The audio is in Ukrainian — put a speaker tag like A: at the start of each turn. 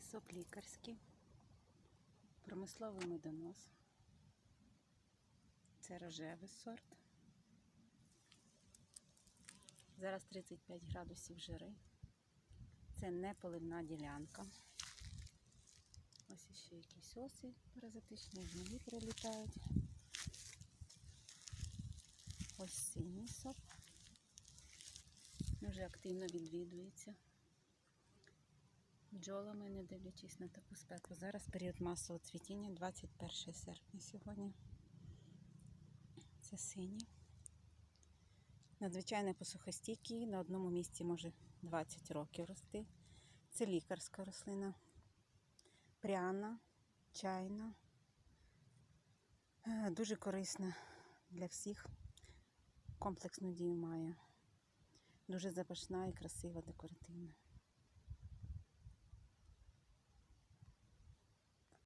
A: Лісок лікарський. Промисловий медонос. Це рожевий сорт. Зараз 35 градусів жири. Це не поливна ділянка. Ось ще якісь оси паразитичні, гнилі прилітають. Ось синій сок. Дуже активно відвідується. Бджолами, не дивлячись на таку спеку. Зараз період масового цвітіння, 21 серпня сьогодні. Це синій. Надзвичайно посухостійкий, на одному місці може 20 років рости. Це лікарська рослина. Пряна, чайна. Е, Дуже корисна для всіх. Комплексну дію має. Дуже запашна і красива, декоративна.